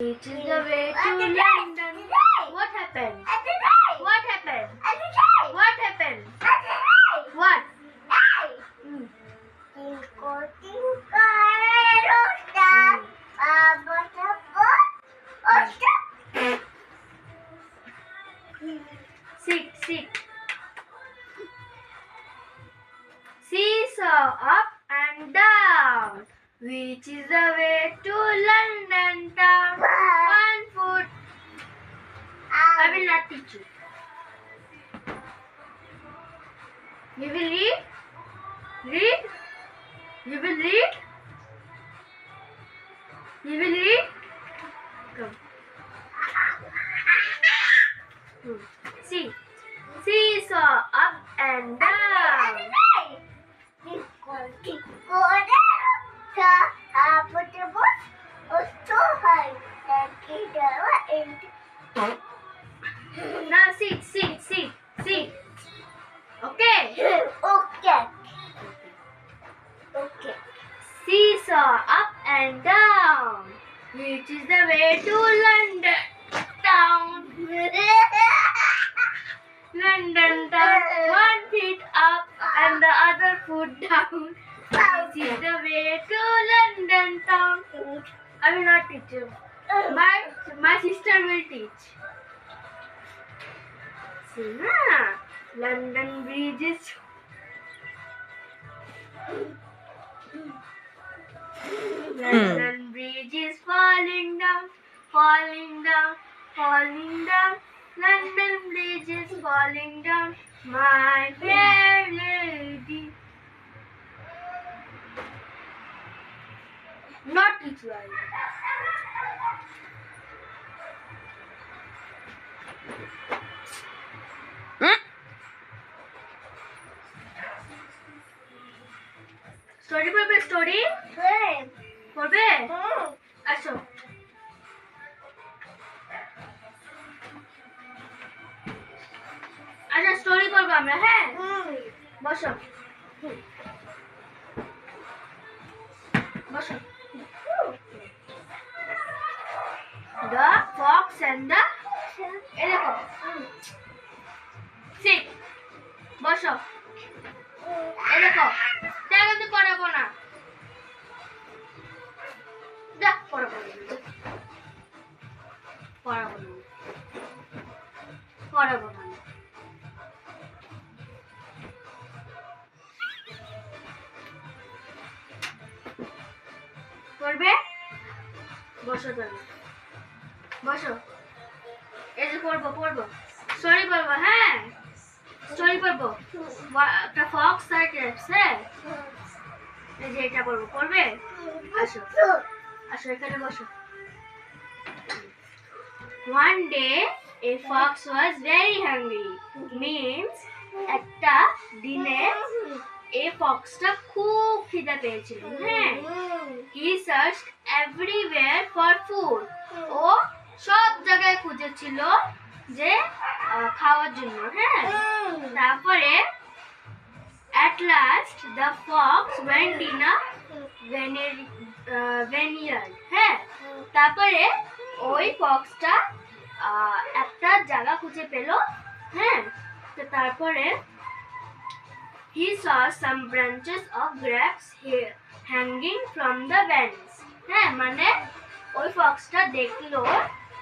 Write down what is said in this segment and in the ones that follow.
Which is the way to London? What happened? What happened? What happened? What? Hmm. Sit, sit. Seesaw up and down. Which is the way to London town? You will read? Read? You will read? You will read? Come. Hmm. See. Seesaw up and down. Now sit, sit, sit, Seesaw up and down. Which is the way to London town? London town. One feet up and the other foot down. Which is the way to London town? I will not teach you. My my sister will teach. See na? London Bridge is falling down, falling down. London Bridge is falling down, my fair lady. Not teach you. I will. Story পড়বে story পড়বে আসো আমরা হ্যাঁ? বসো। বসো। Fox and the এ দেখো। Seat বসো। এ দেখো। তাই কিন্তু পড়াবো না। পড়বে বসো তুমি বসো। এই যে পড়ব পড়ব। স্টোরি পড়ব হ্যাঁ? স্টোরি পড়ব। একটা ফক্স আর ক্রেপস হ্যাঁ? এই যে এটা পড়ব পড়বে? আসো। আসো এখানে বসো। One day, a fox was very hungry. Means একটা দিনে এই ফক্সটা খুব খিদে পেয়েছিল। হ্যাঁ। He search everywhere for food ও সব জায়গায় খুঁজেছিল যে খাওয়ার জন্য। হ্যাঁ। তারপরে last the fox went in a vener- আহ, হ্যাঁ। তারপরে ওই ফক্সটা একটা জায়গা খুঁজে পেল। হ্যাঁ। তো তারপরে হি saw some branches of grapes here hanging from the vents. হ্যাঁ মানে ওই ফক্সটা দেখল,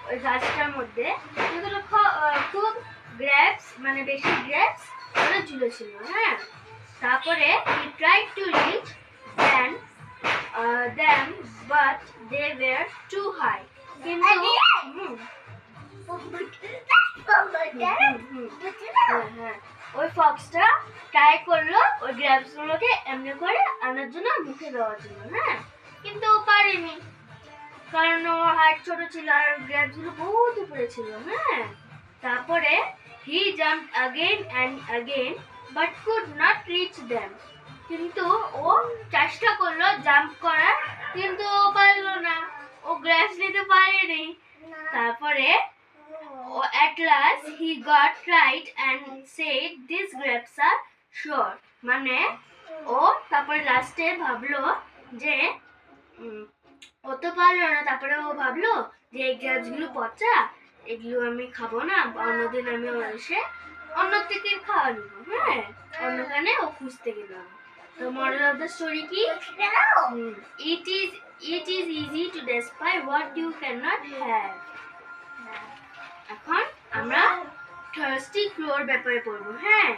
ওই গাছটার মধ্যে যেগুলো খুব গ্র্যাপস মানে বেশি গ্র্যাপস ওগুলো ঝুলেছিল হ্যাঁ তারপরে he try to reach then ওরা ট্রাই করল ওই গ্র্যাপসগুলোকে এমনি করে আনার জন্য মুখে দেওয়ার জন্য হ্যাঁ? কিন্তু ও পারেনি। কারণ ও হাট ছোট ছিল আর গ্র্যাপসগুলো বহুত উপরে ছিল হ্যাঁ? তারপরে he jump again and again but could not reach them কিন্তু ও চেষ্টা করল জাম্প করার, কিন্তু ও পারল না। ও গ্র্যাপস নিতে পারেনি। তারপরে at last, he got right and said these grapes are sure. মানে ও তারপর লাস্টে ভাবলো যে ও তো পারল না। তারপরে ও ভাবলো যে, এই গ্রাপসগুলো পচা, এগুলো আমি খাব না। অন্যদিন আমি এসে অন্য থেকে খাওয়া নিবো হ্যাঁ অন্যখানে ও খুঁজতে গেল। তো মডেল অফ দ্য স্টোরি কি? It is it is easy to despite what you can not have এখন আমরা থার্স্টি ক্লোর ব্যাপারে পড়ব হ্যাঁ?